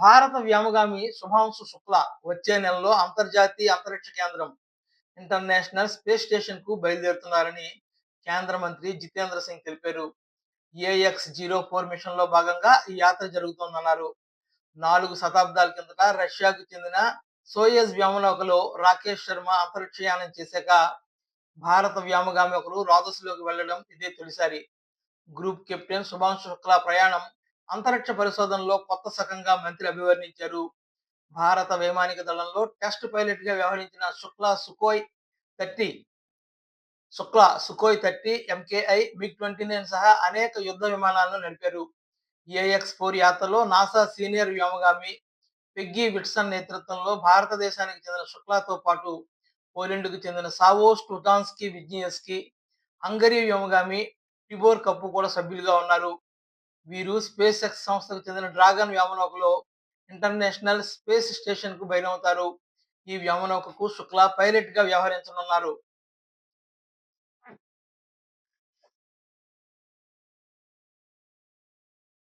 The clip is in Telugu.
భారత వ్యోమగామి శుభాంశు శుక్ల వచ్చే నెలలో అంతర్జాతీయ అంతరిక్ష కేంద్రం ఇంటర్నేషనల్ స్పేస్ స్టేషన్కు బయలుదేరుతున్నారని కేంద్ర మంత్రి జితేంద్ర సింగ్ తెలిపారు. ఏఎక్స్ జీరో ఫోర్ మిషన్లో భాగంగా ఈ యాత్ర జరుగుతోందన్నారు. నాలుగు శతాబ్దాల కిందట రష్యాకు చెందిన సోయజ్ వ్యోమనౌకలో రాకేష్ శర్మ అంతరిక్షయానం చేశాక భారత వ్యోమగామి ఒకరు రాజస్లోకి వెళ్ళడం ఇదే తొలిసారి. గ్రూప్ కెప్టెన్ శుభాంశు శుక్లా ప్రయాణం అంతరిక్ష పరిశోధనలో కొత్త శకంగా మంత్రి అభివర్ణించారు. భారత వైమానిక దళంలో టెస్ట్ పైలట్గా వ్యవహరించిన Shukla Sukhoi thirty Shukla Sukhoi thirty MKI MiG twenty nine సహా అనేక యుద్ధ విమానాలను నడిపారు. ఏఎక్స్ ఫోర్ యాత్రలో నాసా సీనియర్ వ్యోమగామి పెగ్గి విట్సన్ నేతృత్వంలో భారతదేశానికి చెందిన శుక్లాతో పాటు పోలెండ్కు చెందిన సావోస్ టుటాన్స్కి విజ్నియస్కి హంగరీ వ్యోమగామి టిబోర్ కప్పు కూడా సభ్యులుగా ఉన్నారు. వీరు స్పేస్ ఎక్స్ సంస్థకు చెందిన డ్రాగన్ వ్యోమనౌకలో ఇంటర్నేషనల్ స్పేస్ స్టేషన్కు బయలుతారు ఈ వ్యోమనౌకకు శుక్లా పైలట్గా వ్యవహరించనున్నారు.